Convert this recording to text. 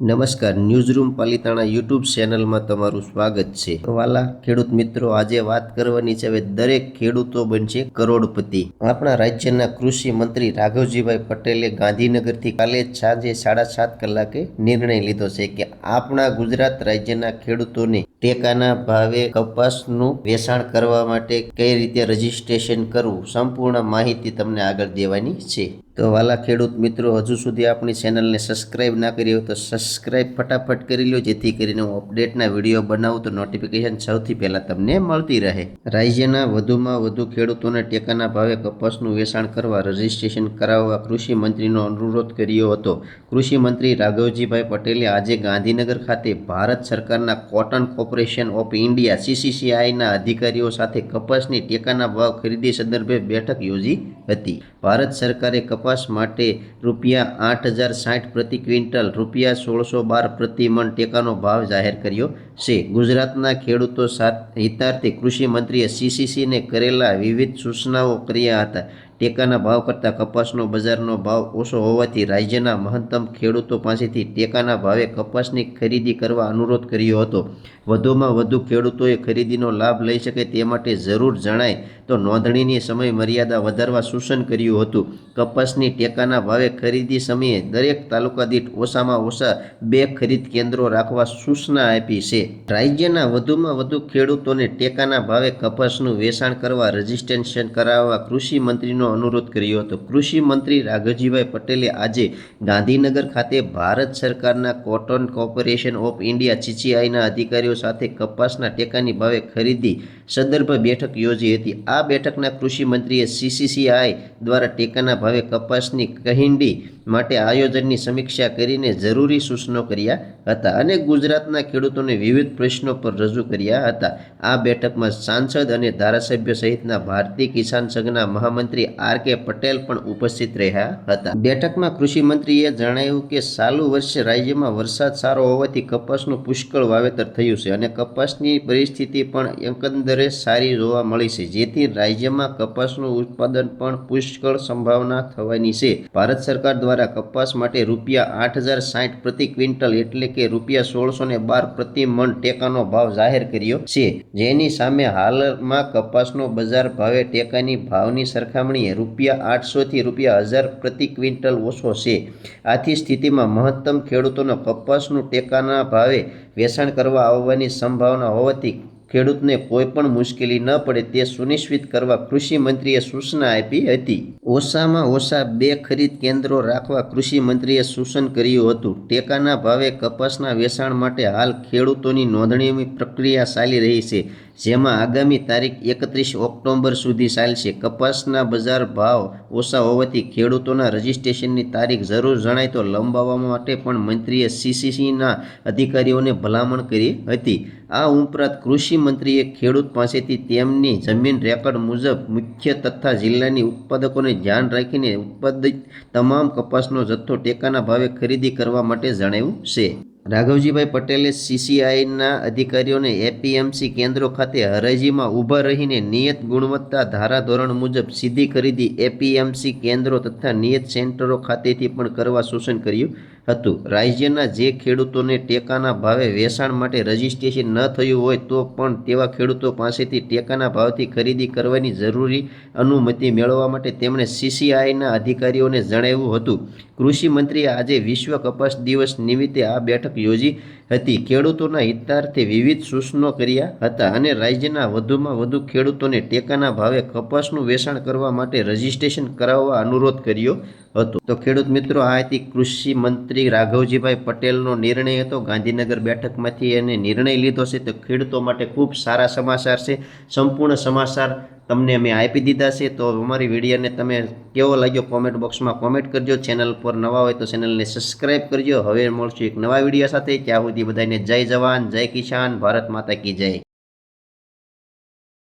નમસ્કાર newsroom Palitana YouTube ચેનલમાં તમારું સ્વાગત છે. વાલા, ખેડૂત મિત્રો, આજે વાત કરવાની છે હવે દરેક ખેડૂતો બનશે કરોડપતિ. આપણા રાજ્યના કૃષિ મંત્રી રાઘવજીભાઈ પટેલે ગાંધીનગરથી કાલે સાંજે સાડા સાત કલાકે નિર્ણય લીધો છે કે આપણા ગુજરાત રાજ્યના ખેડૂતોને ટેકાના ભાવે કપાસનું વેચાણ કરવા માટે કઈ રીતે રજીસ્ટ્રેશન કરવું, સંપૂર્ણ માહિતી તમને આગળ દેવાની છે. તો વાલા ખેડૂત મિત્રો, હજુ સુધી આપણી ચેનલને સબસ્ક્રાઇબ ના કરી હોય તો સબસ્ક્રાઇબ ફટાફટ કરી લો જેથી કરીને હું અપડેટના વીડિયો બનાવું તો નોટિફિકેશન સૌથી પહેલાં તમને મળતી રહે. રાજ્યના વધુમાં વધુ ખેડૂતોને ટેકાના ભાવે કપાસનું વેચાણ કરવા રજીસ્ટ્રેશન કરાવવા કૃષિ મંત્રીનો અનુરોધ કર્યો હતો. કૃષિ મંત્રી રાઘવજીભાઈ પટેલે આજે ગાંધીનગર ખાતે ભારત સરકારના કોટન કોર્પોરેશન ઓફ ઇન્ડિયા સીસીસીઆઈના અધિકારીઓ સાથે કપાસની ટેકાના ભાવ ખરીદી સંદર્ભે બેઠક યોજી હતી. ભારત સરકારે કપાસ માટે રૂપિયા આઠ હજાર સાઠ પ્રતિ ક્વિન્ટલ, રૂપિયા સોળસો બાર પ્રતિ મણ ટેકાનો ભાવ જાહેર કર્યો છે. ગુજરાતના ખેડૂતો સાથ હિતાર્થે કૃષિ મંત્રીએ સીસીસીને કરેલા વિવિધ સૂચનાઓ કર્યા હતા. ટેકાના ભાવ કરતાં કપાસનો બજારનો ભાવ ઓછો હોવાથી રાજ્યના મહત્તમ ખેડૂતો પાસેથી ટેકાના ભાવે કપાસની ખરીદી કરવા અનુરોધ કર્યો હતો. વધુમાં વધુ ખેડૂતોએ ખરીદીનો લાભ લઈ શકે તે માટે જરૂર જણાય તો નોંધણીની સમય મર્યાદા વધારવા સૂચન કર્યું હતું. કપાસની ટેકાના ભાવે ખરીદી સમયે દરેક તાલુકા દીઠ ઓછામાં ઓછા બે ખરીદ કેન્દ્રો રાખવા સૂચના આપી છે. રાજ્યના વધુમાં વધુ ખેડૂતોને ટેકાના ભાવે કપાસનું વેચાણ કરવા રજીસ્ટ્રેશન કરાવવા કૃષિ મંત્રીનો અનુરોધ કર્યો હતો. કૃષિ મંત્રી રાઘવજીભાઈ પટેલે આજે ગાંધીનગર ખાતે ભારત સરકારના કોટન કોર્પોરેશન ઓફ ઇન્ડિયા સીસીઆઈના અધિકારીઓ સાથે કપાસના ટેકાની ભાવે ખરીદી સંદર્ભ બેઠક યોજી હતી. આ બેઠકના કૃષિ મંત્રીએ સીસીસીઆઈ દ્વારા ટેકાના ભાવે કપાસની કહિંડી માટે આયોજનની સમીક્ષા કરીને જરૂરી સૂચનો કર્યા હતા અને ગુજરાતના ખેડૂતોને વિવિધ પ્રશ્નો પર રજૂ કર્યા હતા. આ બેઠકમાં સાંસદ અને ધારાસભ્ય સહિતના ભારતીય કિસાન સંઘના મહામંત્રી આર કે પટેલ પણ ઉપસ્થિત રહ્યા હતા. બેઠકમાં કૃષિ મંત્રીએ જણાવ્યું કે ચાલુ વર્ષે રાજ્યમાં વરસાદ સારો હોવાથી કપાસનું પુષ્કળ વાવેતર થયું છે અને કપાસની પરિસ્થિતિ પણ એકંદરે સારી જોવા મળી છે, જેથી રાજ્યમાં કપાસનું ઉત્પાદન પણ પુષ્કળ સંભાવના થવાની છે. ભારત સરકાર દ્વારા કપાસ માટે રૂપિયા આઠ હજાર સાઠ પ્રતિ ક્વિન્ટલ એટલે કે રૂપિયા સોળસો ને બાર પ્રતિ મણ ટેકાનો ભાવ જાહેર કર્યો છે. જેની સામે હાલમાં કપાસનો બજાર ભાવે ટેકાની ભાવની સરખામણીએ રૂપિયા આઠસોથી રૂપિયા હજાર પ્રતિ ક્વિન્ટલ ઓછો છે. આથી સ્થિતિમાં મહત્તમ ખેડૂતોનો કપાસનું ટેકાના ભાવે વેચાણ કરવા આવવાની સંભાવના હોવાથી ખેડૂતને કોઈ પણ મુશ્કેલી ન પડે તે સુનિશ્ચિત કરવા કૃષિ મંત્રીએ સૂચના આપી હતી. ઓછામાં ઓછા બે ખરીદ કેન્દ્રો રાખવા કૃષિ મંત્રીએ સૂચન કર્યું હતું. ટેકાના ભાવે કપાસના વેચાણ માટે હાલ ખેડૂતોની નોંધણીની પ્રક્રિયા ચાલી રહી છે. જેમાં આગામી તારીખ એકત્રીસ ઓક્ટોબર સુધી ચાલશે. કપાસના બજાર ભાવ ઓછા હોવાથી ખેડૂતોના રજિસ્ટ્રેશનની તારીખ જરૂર જણાય તો લંબાવવા માટે પણ મંત્રીએ સીસીસીના અધિકારીઓને ભલામણ કરી હતી. આ ઉપરાંત કૃષિ મંત્રીએ ખેડૂત પાસેથી તેમની જમીન રેકર્ડ મુજબ મુખ્ય તથા જિલ્લાની ઉત્પાદકોને ધ્યાન રાખીને ઉત્પાદિત તમામ કપાસનો જથ્થો ટેકાના ભાવે ખરીદી કરવા માટે જણાવ્યું છે. રાઘવજીભાઈ પટેલે સીસીઆઈના અધિકારીઓને એપીએમસી કેન્દ્રો ખાતે હરાજીમાં ઊભા રહીને નિયત ગુણવત્તા ધારાધોરણ મુજબ સીધી ખરીદી એપીએમસી કેન્દ્રો તથા નિયત સેન્ટરો ખાતેથી પણ કરવા સૂચન કર્યું. હતું. રાજ્યના જે ખેડૂતોને ટેકાના ભાવે વેચાણ માટે રજિસ્ટ્રેશન ન થયું હોય તો પણ તેવા ખેડૂતો પાસેથી ટેકાના ભાવથી ખરીદી કરવાની જરૂરી અનુમતિ મેળવવા માટે તેમણે સીસીઆઈના અધિકારીઓને જણાવ્યું હતું. કૃષિ મંત્રીએ આજે વિશ્વ કપાસ દિવસ નિમિત્તે આ બેઠક યોજી હતી. ખેડૂતોના હિતાર્થે વિવિધ સૂચનો કર્યા હતા અને રાજ્યના વધુમાં વધુ ખેડૂતોને ટેકાના ભાવે કપાસનું વેચાણ કરવા માટે રજિસ્ટ્રેશન કરાવવા અનુરોધ કર્યો હતો. તો ખેડૂત મિત્રો, આ હતી કૃષિ મંત્રી રાઘવજીભાઈ પટેલનો નિર્ણય હતો. ગાંધીનગર બેઠકમાંથી એને નિર્ણય લીધો છે. તો ખેડૂતો માટે ખૂબ સારા સમાચાર છે. સંપૂર્ણ સમાચાર તમને અમે આપી દીધા છે. તો અમારી વિડીયોને તમે કેવો લાગ્યો કોમેન્ટ બોક્સમાં કોમેન્ટ કરજો. ચેનલ પર નવા હોય તો ચેનલને સબસ્ક્રાઈબ કરજો. હવે મળશું એક નવા વીડિયો સાથે. ત્યાં સુધી બધાને જય જવાન, જય કિસાન, ભારત માતા કી જય.